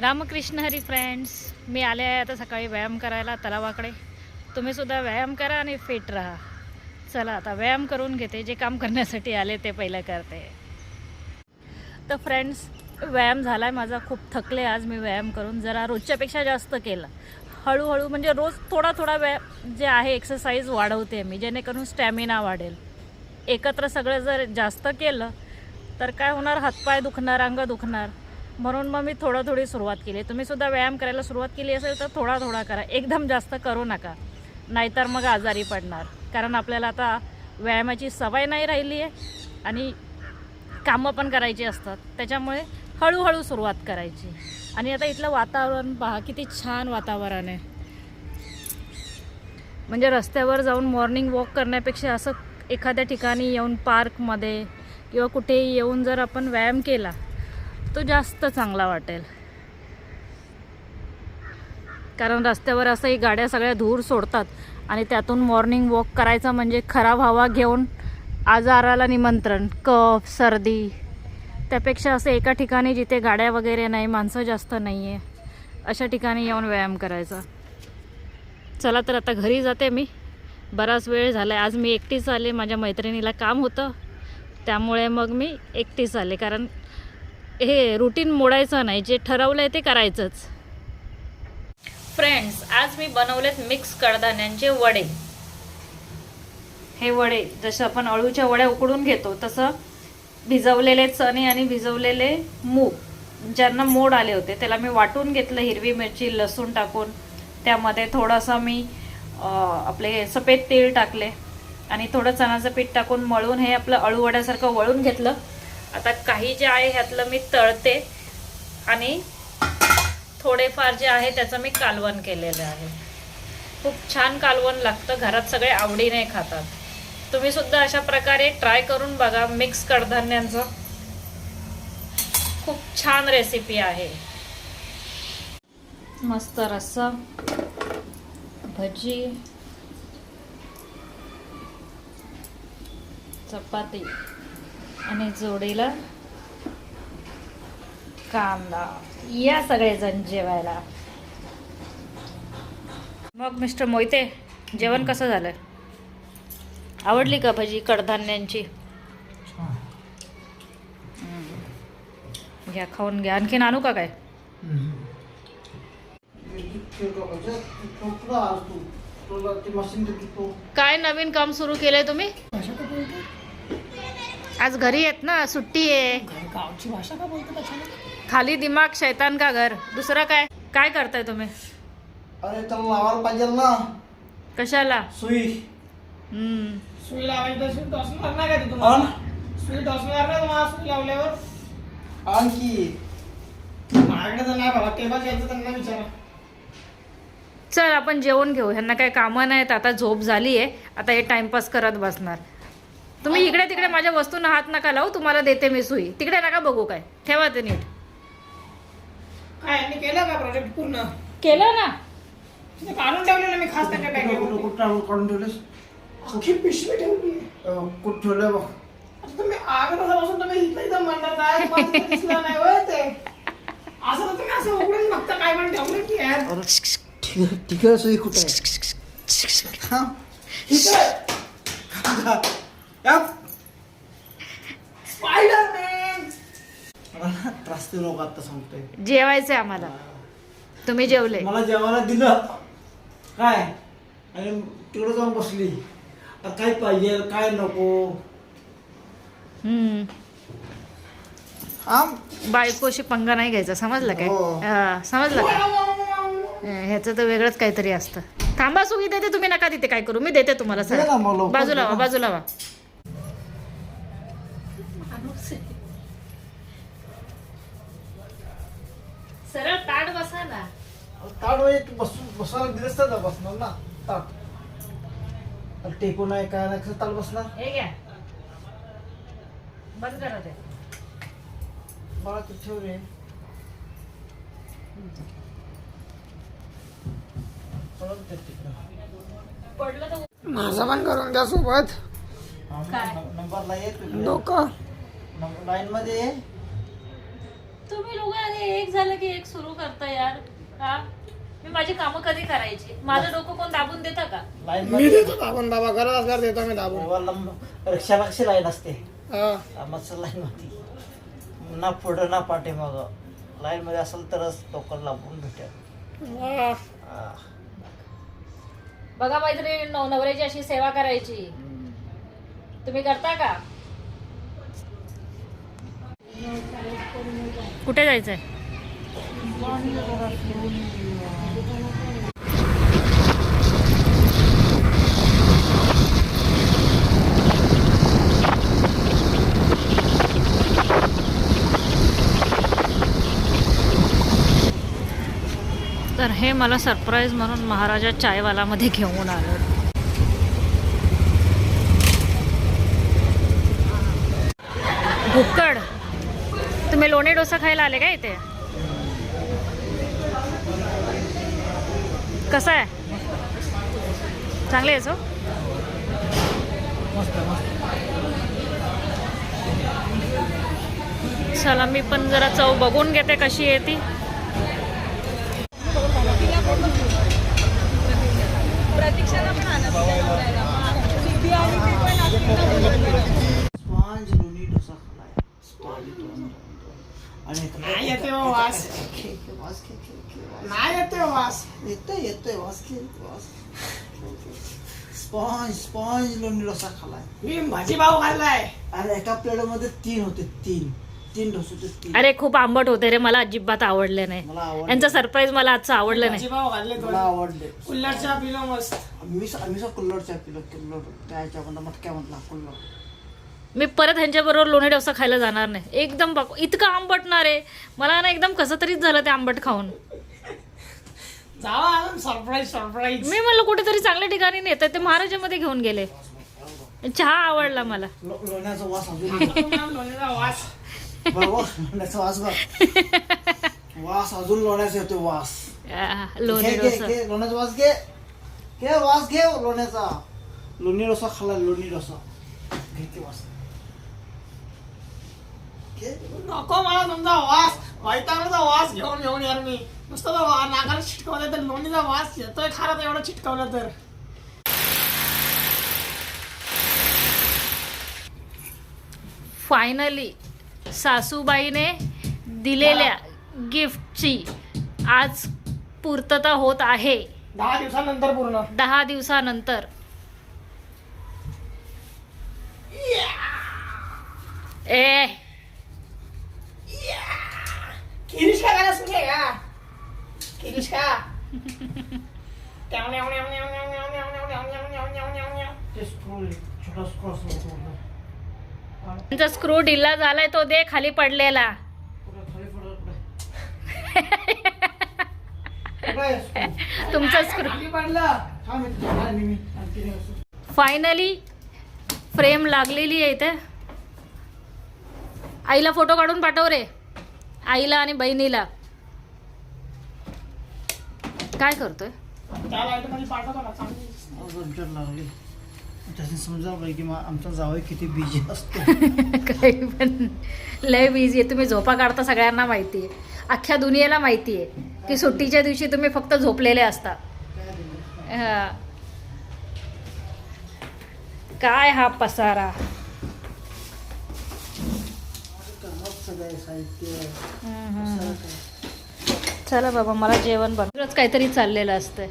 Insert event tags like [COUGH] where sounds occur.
Ramakrishna Hari friends मी आले आहे आता सकाळी व्यायाम करायला तलावाकडे. तुम्हीसुद्धा व्यायाम करा आणि फिट राहा. चला आता व्यायाम करून घेते जे काम करण्यासाठी आले ते पहिलं करते. तर फ्रेंड्स व्यायाम झाला आहे माझा खूप थकले आज मी व्यायाम करून. जरा रोजच्यापेक्षा जास्त केलं. हळूहळू म्हणजे रोज थोडा थोडा व्यायाम जे आहे एक्सरसाइज वाढवते मी जेणेकरून स्टॅमिना वाढेल. एकत्र सगळं जर जास्त केलं तर काय होणार? हातपाय दुखणार अंग दुखणार. म्हणून मग मी थोडं थोडी सुरुवात केली. तुम्ही सुद्धा व्यायाम करायला सुरुवात केली असेल तर थोडा थोडा करा. एकदम जास्त करू नका. नाहीतर मग आजारी पडणार. कारण आपल्याला आता व्यायामाची सवय नाही राहिली आहे आणि कामं पण करायची असतात. त्याच्यामुळे हळूहळू सुरुवात करायची. आणि आता इथलं वातावरण पहा किती छान वातावरण आहे. म्हणजे रस्त्यावर जाऊन मॉर्निंग वॉक करण्यापेक्षा असं एखाद्या ठिकाणी येऊन पार्कमध्ये किंवा कुठेही येऊन जर आपण व्यायाम केला तो जास्त चांगला वाटेल. कारण रस्त्यावर असंही गाड्या सगळ्या धूर सोडतात आणि त्यातून मॉर्निंग वॉक करायचं म्हणजे खराब हवा घेऊन आजाराला निमंत्रण कफ सर्दी. त्यापेक्षा असं एका ठिकाणी जिथे गाड्या वगैरे नाही माणसं जास्त नाही आहे अशा ठिकाणी येऊन व्यायाम करायचा. चला तर आता घरी जाते मी. बराच वेळ झाला आहे आज मी एकटीच आले. माझ्या मैत्रिणीला काम होतं. त्यामुळे मग मी एकटीच आले. कारण हे रुटीन मोडायचं नाही जे ठरवलं आहे ते करायचंच. फ्रेंड्स आज मी बनवलेत मिक्स कडधान्यांचे वडे. हे वडे जसं आपण अळूच्या वड्या उकडून घेतो तसं भिजवलेले चणे आणि भिजवलेले मूग ज्यांना मोड आले होते त्याला मी वाटून घेतलं हिरवी मिरची लसूण टाकून. त्यामध्ये थोडासा मी आपले सफेद तेल टाकले आणि थोडं चणाचं पीठ टाकून मळून हे आपलं अळू वड्यासारखं वळून घेतलं. आता काही जे आहे ह्यातलं मी तळते आणि थोडेफार जे आहे त्याचं मी कालवण केलेलं आहे. खूप छान कालवण लागतं घरात सगळे आवडीने खातात. तुम्ही सुद्धा अशा प्रकारे ट्राय करून बघा मिक्स कडधान्यांचं. खूप छान रेसिपी आहे. मस्त रस्सा भजी चपाती. आणि जोडीला कांदा. या सगळेजण जेवायला. मग मिस्टर मोहिते जेवण कसं झालं? आवडली का भजी कडधान्यांची. घ्या खाऊन घ्या. आणखीन आणू का काय? काय नवीन काम सुरू केलंय तुम्ही? आज घरी येत ना सुट्टी आहे. गावची भाषा का बोलतो त्याच्याने? खाली दिमाग शैतान का घर? दुसरं काय? काय करताय तुम्ही? अरे त्याला लावायला पाहिजे ना. कशाला? सुई. हम्म. सुई लावायची तर सुई टॉसणार नाही का ती तुम्हाला सुई टॉसणार नाही तुम्हाला सुई लावल्यावर? आणखी माझ्याकडे तर नाही बाबा केव्हा घ्यायचं त्यांना विचारा. चल आपण जेवण घेऊ. ह्यांना काही कामं नाहीत. आता झोप झाली आहे आता हे टाइमपास करत बसणार. तुम्ही इकडे तिकडे माझ्या वस्तूंना हात नका लावू तुम्हाला देते मी सुई. तिकडे नका बघू काय. ठेवा ते नीट. काय केलं का प्रोजेक्ट पूर्ण? केलं ना. तिथे काढून ठेवलेलं मी खास त्यांच्या बॅगेमध्ये काढून ठेवलेस. अख्खी पिशवी ठेवली. कुठं ठेवलंय बघ. आता तुम्ही आग बसून तुम्ही इथं इथं म्हणतात आहे तुम्हाला ते दिसलं नाही होय ते. असं तर तुम्ही असं उघडून बघता काय पण ठेवलं की यार. अरे ठीक आहे ठीक आहे सुई कुठे आहे? हा. ठीक आहे मला ना त्रास देऊ नको आता सांगतोय. जेवायचंय आम्हाला. तुम्ही जेवले. मला जेवायला दिलं. काय? आणि तिकडे जाऊन बसली. आता काय पाहिजे काय नको? हम्म. बायकोशी पंगा नाही घ्यायचा. समजलं काय? हो. हा, समजलं का? ह्याचं तर वेगळंच काहीतरी असतं. थांबा सुई देते. तुम्ही नका तिथे काय करू. मी देते तुम्हाला दे ना मग सर लवकर? बाजूला दे वा ना. बाजूला वा ताट म्हणजे तू बसून बसायला दिलंस तर बसणार ना. ताट. अरे टेकू नाही काय नाही कसं ताट बसणार? हे घ्या. बंद करा ते. मला तू ठेव रे. पडलं तर माझं पण करून द्या सोबत. काय? नंबरला ये तू डोकं लाईन मध्ये ये. तुम्ही लोक आधी एक झालं की एक सुरू करता यार. हा? मी माझी कामं कधी करायची? माझं डोकं कोण दाबून देतं का? लाईन मी मध्ये देतो दाबून बाबा गरज असल्यावर देतो मी दाबून. रिक्षाला कशी लाईन असते. हा. आमचं लाईन मध्ये ना पुढं ना पाठीमाग. लाईन मध्ये असेल तरच टोकन लांबून भेटेल. वा. बघा मैत्रिणी नवऱ्याची अशी सेवा करायची. हम्म. तुम्ही करता का? कुठे जायचंय? तर हे मला सरप्राईज म्हणून महाराजा चायवालामध्ये घेऊन आलं. भुक्कड. तुम्ही लोणी डोसा खायला आले का इथे? कसं आहे? चांगले आहे सो मस्त चला मी पण जरा चव बघून घेते कशी आहे ती. आणि नाही येते हो वास येतोय येतोय वास वास स्पॉन्ज स्पॉन्ज लोणी डोसा खालाय मी भाजी पाव खाल्लाय अरे एका प्लेटमध्ये तीन होते तीन तीन डोसे होते तीन अरे खूप आंबट होते रे मला अजिबात आवडले नाही. मला आवडले. यांचं सरप्राईज मला आजचं आवडलं भाजी नाही पाव खाल्ले मला आवडले. कुल्लरच्या पिलो मस्त. मी आम्ही कुल्लरच्या पिलो कुल्लर त्याच्या म्हणता मटक्या म्हटला कुल्लर मी परत ह्यांच्याबरोबर लोणी डोसा खायला जाणार नाही. एकदम बघ इतकं आंबटणार आहे मला ना एकदम कसं तरीच झालं ते आंबट खाऊन. जावा अजून सरप्राईज सरप्राईज मी म्हणलं कुठेतरी चांगल्या ठिकाणी नेत ते महाराजामध्ये घेऊन गेले. चहा आवडला मला. लो- लोण्याचा वास अजून लोणीचा वास. लोण्याचा वास अजून लोण्याचा येतोय वास. लोणी घे, घे, डोसा. घे, लोण्याचा वास घे. घे वास घे लोण्याचा. लोणी डोसा खाल्ला लोणी डोसा. घे ते वास. नको मला तुमचा वास वैतागण्याचा वास घेऊन घेऊन यार मी. नुसतं नाकाला चिटकवलं तर लोणीचा वास येतोय खारा तर एवढं चिटकवलं तर. फायनली सासूबाईने दिलेल्या गिफ्टची आज पूर्तता होत आहे. दहा दिवसानंतर पूर्ण. दहा दिवसानंतर. ए. किरीश का? न्याव न्याव न्याव. ते छोटा असतो. त्यांचा स्क्रू ढिल्ला झालाय तो दे खाली पडलेला पुढे खाली पुढे पुढे कुठे आहे scroll? तुमचा स्क्रू खाली पडलं थांब इथे, थांब मी- मी आणखी नाही असं. फायनली फ्रेम लागलेली आहे इथे आईला फोटो काढून पाठव रे आईला आणि बहिणीला काय करतोय त्या लाइटमध्ये पाठवतो ना चांगली आज आमच्यात लागली त्याने समजा पाहिजे की मा- आमचा जावई किती बिझी असतो. [LAUGHS] काही पण लय बिझी आहे. तुम्ही झोपा काढता सगळ्यांना माहिती आहे अख्ख्या दुनियेला माहिती आहे की सुट्टीच्या दिवशी तुम्ही फक्त झोपलेले असता. हा. काय हा पसारा? साहित्य चला बाबा मला जेवण बनवच काहीतरी चाललेलं असतंय.